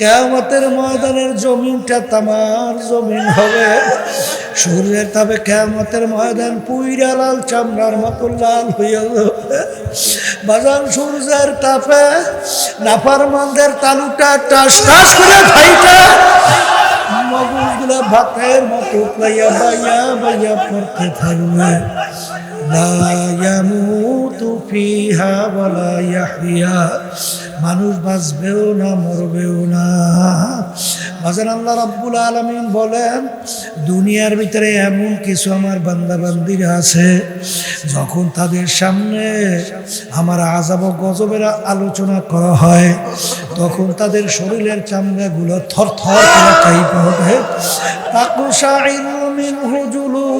কেয়ামতের ময়দানের জমিনটা তামার জমিন হবে। সূর্যের তাপে কেয়ামতের ময়দান পুইরা লাল, চামড়ার মতো লাল হইয়া বাজান সূর্যের তাপে নাফার মন্দের তালুটা টাস টাস করে ফাইটা মগজগুলো ভাতের মতো পাইয়া বাইয়া বাইয়া পড়তে থাকবে। মানুষ বাঁচবেও না, মরবেও না। বাজান আল্লাহ রাব্বুল আলামিন বলেন, দুনিয়ার ভিতরে এমন কিছু আমার বান্দা বান্দিরা আছে, যখন তাদের সামনে আমার আজাব গজবের আলোচনা করা হয়, তখন তাদের শরীরের চামড়াগুলো থর থর করে মিনহু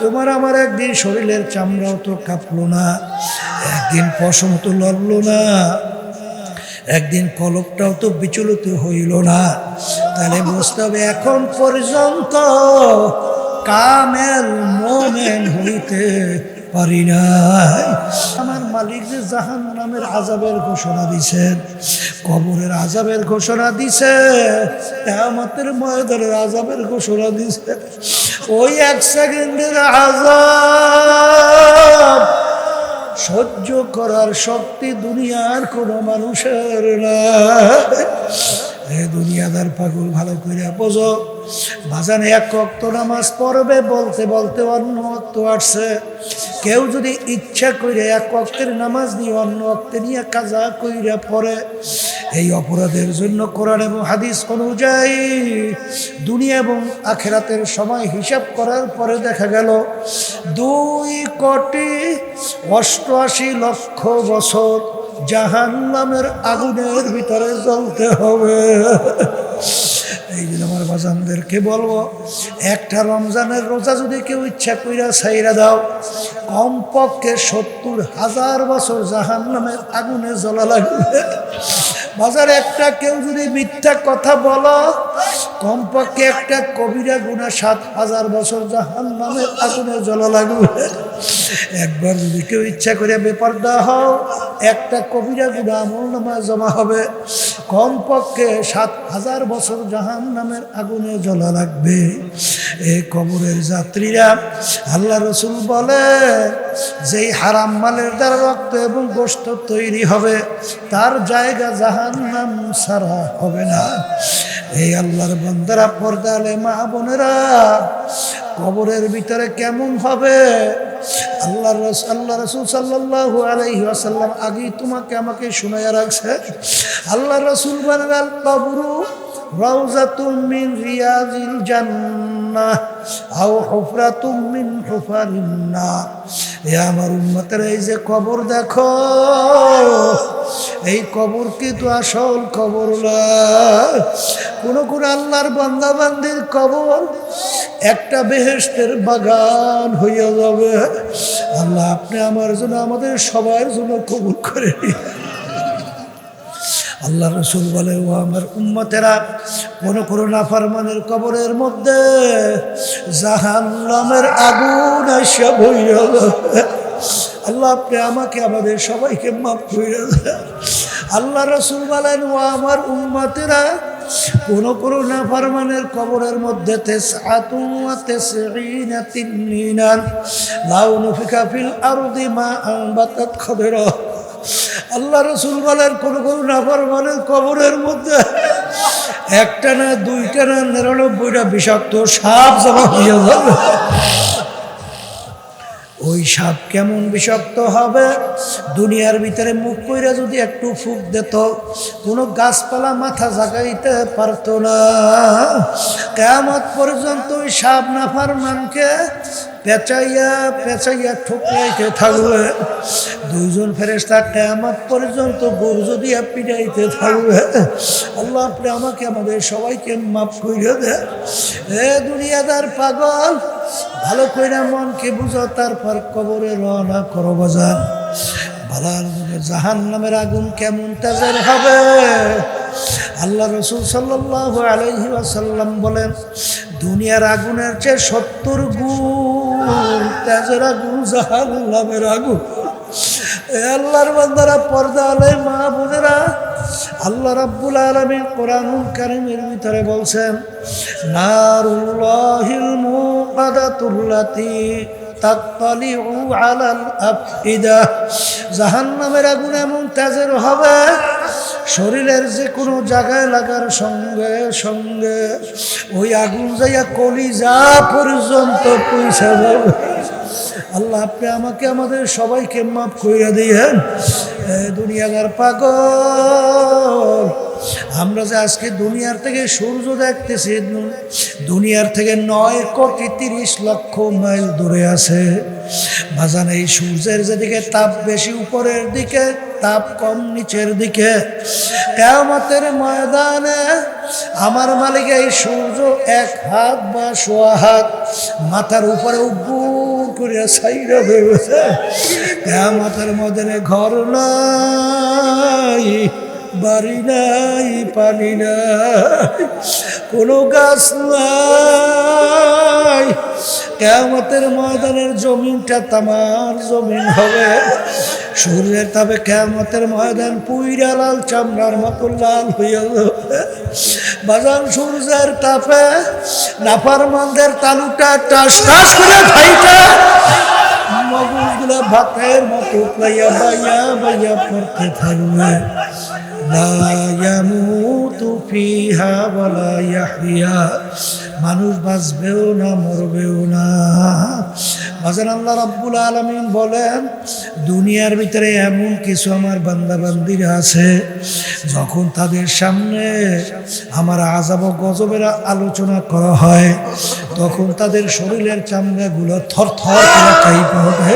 তোমার আমার একদিন শরীরের চামড়াও তো কাঁপলো না, একদিন পশম তো লড়লো না, একদিন কলকটাও তো বিচলিত হইল না। তাহলে বুঝতে হবে এখন পর্যন্ত কামেল মোমেন হইতে পারি নাই। আমার মালিক যে জাহান নামের আজাবের ঘোষণা দিছেন কবরের আজাবের ঘোষণা দিছে আমাদের ময়দানের আজাবের ঘোষণা দিছে ওই এক সেকেন্ডের আজাব সহ্য করার শক্তি দুনিয়ার কোনো মানুষের না এ দুনিয়াদার পাগল, ভালো করে বোঝো। বাজানে এক অক্ত নামাজ পড়বে, বলতে বলতে অন্য অক্ত আসছে। কেউ যদি ইচ্ছা করে এক অক্তের নামাজ দিয়ে অন্য অক্তে নিয়ে কাজা কইরা পড়ে এই অপরাধের জন্য কোরআন এবং হাদিস অনুযায়ী দুনিয়া এবং আখেরাতের সময় হিসাব করার পরে দেখা গেল দুই কোটি অষ্টআশি লক্ষ বছর জাহান নামের আগুনের ভিতরে জ্বলতে হবে। এই জন্য আমার বাজানদেরকে বলব, একটা রমজানের রোজা যদি কেউ ইচ্ছা কইরা ছাইরা দাও, কমপক্ষে সত্তর হাজার বছর জাহান নামের আগুনে জ্বলা লাগবে। বাজার একটা কেউ যদি মিথ্যা কথা বলো, কমপক্ষে একটা কবিরা গুণা সাত হাজার বছর জাহান নামের আগুনে জ্বলা লাগবে। একবার যদি কেউ ইচ্ছা করে বেপারদা হও, একটা কবিরা গুণা আমল নামায় জমা হবে। কমপক্ষে সাত হাজার বছর জাহান নামের আগুনে জ্বলা লাগবে। এই কবরের যাত্রীরা, আল্লাহ রসুল বলে, যেই হারাম মালের দ্বারা রক্ত এবং গোস্ত তৈরি হবে, তার জায়গা জাহান নাম সারা হবে না। এই আল্লাহর বন্দারা, পর্দালে মা বোনেরা, কবরের ভিতরে কেমন হবে? আল্লাহ রস, আল্লাহ রসুল সাল্লাহ আলাইহি আসাল্লাম আগেই তোমাকে আমাকে শুনাইয়া রাখছে। আল্লাহ রসুল বলেন আল কবরু এ আমার এই যে কবর এই কবর আসল কবর কোন কোন আল্লাহর বান্দা বান্দির কবর একটা বেহেস্তের বাগান হইয়া যাবে। আল্লাহ আপনি আমার জন্য, আমাদের সবার জন্য কবুল করে নিন। আল্লাহ রসুল বলে, ও আমার উম্মতেরা কোন কোন নাফারমানের কবরের মধ্যে জাহান্নামের আগুন আসা যাবে। আল্লাহ, আপনি আমাকে, আমাদের সবাইকে মাফ করে আল্লাহ রসুল বলেন, ও আমার উম্মতেরা কোন কোন নাফারমানের কবরের মধ্যে লাউ নুফিকা ফিল আরদি মা আনবাতাত খাদরা আল্লাহ রসুল বলেন, কোন কোন নাফারমানের কবরের মধ্যে একটা না, দুইটা না, নিরানব্বইটা বিষাক্ত সাপ জমা হয়ে যাবে। ওই সাপ কেমন বিষাক্ত হবে? দুনিয়ার ভিতরে মুখ কইরা যদি একটু ফুক দিত, কোনো গাছপালা মাথা জাগাইতে পারতো না। কেমত পর্যন্ত ওই সাপ নাফার মানকে পেঁচাইয়া পেঁচাইয়া ঠোকরাইতে থাকবে। দুইজন ফেরেস্তা কেমন পর্যন্ত গরু দিয়া পিটাইতে থাকবে। আল্লাহ আপনি আমাকে, আমাদের সবাইকে মাফ করে দে। এ দুনিয়াদার পাগল, ভালো কইরা মনকে বুঝো তারপর কবরে রওনা করো বাজার। বালার জাহান নামের আগুন কেমন তেজের হবে? আল্লাহ রসুল সাল্লাহ আলহি আসাল্লাম বলেন, দুনিয়ার আগুনের চেয়ে সত্তর গুণ তেজের আগুন জাহান নামের আগুন। আল্লাহর বান্দারা, পর্দা আলাই মা বোনেরা, আল্লাহ রাব্বুল আলমী কোরআনুল কারিমের ভিতরে বলছেন, নারুল্লাহিল মুকাদাতুল্লাতি তাত্তালিউ আলাল আফইদা। জাহান্নামের আগুন এমন তেজের হবে শরীরের যে কোনো জায়গায় লাগার সঙ্গে সঙ্গে ওই আগুন যাইয়া কলি যা পর্যন্ত পয়সা যাবে। আল্লাহ, আপনি আমাকে, আমাদের সবাইকে মাফ করিয়া দিয়েন। দুনিয়াদার পাগল। আমরা যে আজকে দুনিয়ার থেকে সূর্য দেখতেছি, দুনিয়ার থেকে নয় কোটি তিরিশ লক্ষ মাইল দূরে আছে। বাজান, এই সূর্যের যেদিকে তাপ বেশি, উপরের দিকে তাপ কম, নিচের দিকে কেমতের ময়দানে আমার মালিক এই সূর্য এক হাত বা সোয়া হাত মাথার উপরে উব্বু করে সাইরা ভেবেছে কেমতের ময়দানে ঘর নাই। বাড়ি নাই, পানি নাই, কোনো গাছ নাই। কেমতের ময়দানের জমিনটা তামার জমিন হবে। সূর্যের তাপে কেমতের ময়দান পুইরা লাল, চামড়ার মতো লাল হইয়া বাজান সূর্যের তাপে নাফার মন্দের তালুটা টাস টাস করে ফাইটা মগজগুলো ভাতের মতো লাইয়া বাইয়া বাইয়া পড়তে থাকবে মানুষ বাঁচবেও না মরবেও না। বাজান আল্লাহ রাব্বুল আলামিন বলেন দুনিয়ার ভিতরে এমন কিছু আমার বান্দা বান্দিরা আছে যখন তাদের সামনে আমার আজাব ও গজবের আলোচনা করা হয় তখন তাদের শরীরের চামড়াগুলো থর থর করে কাইপ হবে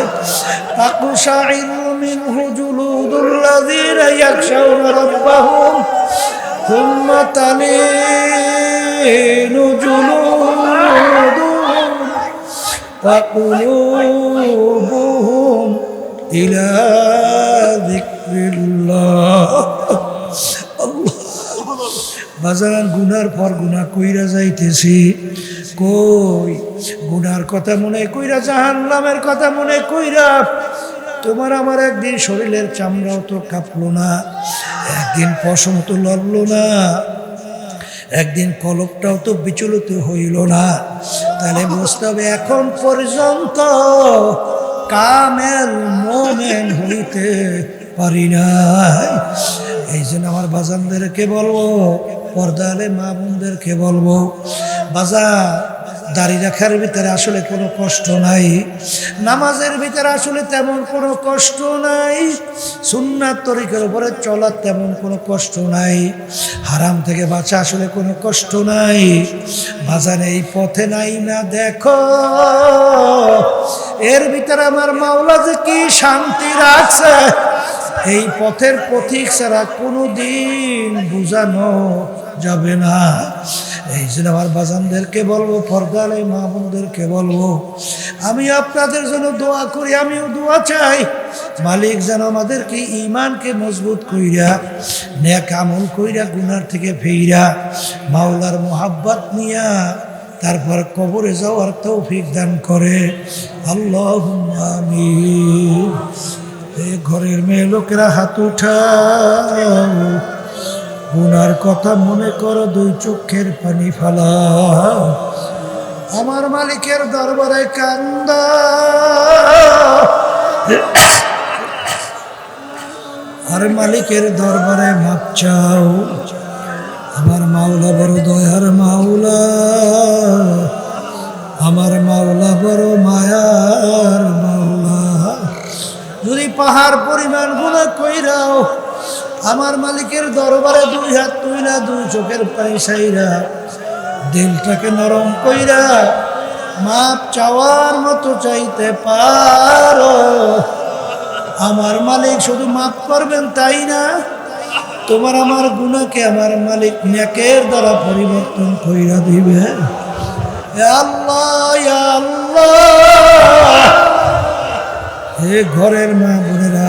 তাকুশাইরু মিনহু জুলুদুল্লাযীনা ইয়াখশাউনা রাব্বাহুম ثم تلين جلودهم وقلوبهم إلى ذكر الله الله বাজার গুনার পর গুনা কইরা যাইতেছি কই গুনার কথা মনে কইরা জাহান নামের কথা মনে কইরা তোমার আমার একদিন শরীরের চামড়াও তো কাঁপলো না একদিন পশম তো লড়লো না একদিন কলকটাও তো বিচলিত হইল না তাহলে বুঝতে হবে এখন পর্যন্ত কামেল মোমেন হইতে পারি নাই। এই জন্য আমার বাজানদেরকে বলব পর্দালে মা বোনদেরকে বলব বাজার দাড়ি রাখার ভিতরে আসলে কোনো কষ্ট নাই। নামাজের ভিতরে আসলে তেমন কোনো কষ্ট নাই। সুন্নাত তরিকের উপরে চলার তেমন কোনো কষ্ট নাই। হারাম থেকে বাঁচা আসলে কোনো কষ্ট নাই। বাজারে এই পথে নাই না, দেখো। এর ভিতরে আমার মাওলা যে কি শান্তি রাখছে, এই পথের পথিক ছাড়া কোনো দিন বুঝানো যাবে না। এই জন্য আমার বাজানদেরকে বলব ফরদালে মা বোনদেরকে বলব, আমি আপনাদের জন্য দোয়া করি, আমিও দোয়া চাই। মালিক যেন আমাদেরকে ইমানকে মজবুত কইরা, নেক আমল কইরা, গুনার থেকে ফেইরা মাওলার মোহাব্বত নিয়া তারপর কবরে যাওয়ার তৌফিক দান করে। আল্লাহ এই ঘরের মেয়ে লোকেরা হাত উঠাও। গুনার কথা মনে করো, দুই চোখের পানি ফালা আমার মালিকের দরবারে কান্দ। আর মালিকের দরবারে মাপ চাও। আমার মাওলা বড় দয়ার মাওলা। আমার মাওলা বড় মায়ার মাওলা। যদি পাহাড় পরিমাণ গুণা কইরাও আমার মালিকের দরবারে দুই হাত তুইরা দুই চোখের পানি সাইরা দিলটাকে নরম কইরা মাপ চাওয়ার মতো চাইতে পারো। আমার মালিক শুধু মাপ করবেন তাই না? তোমার আমার গুণাকে আমার মালিক নেকের দ্বারা পরিবর্তন কইরা দিবে। আল্লাহ আল্লাহ। হে ঘরের মা বোনেরা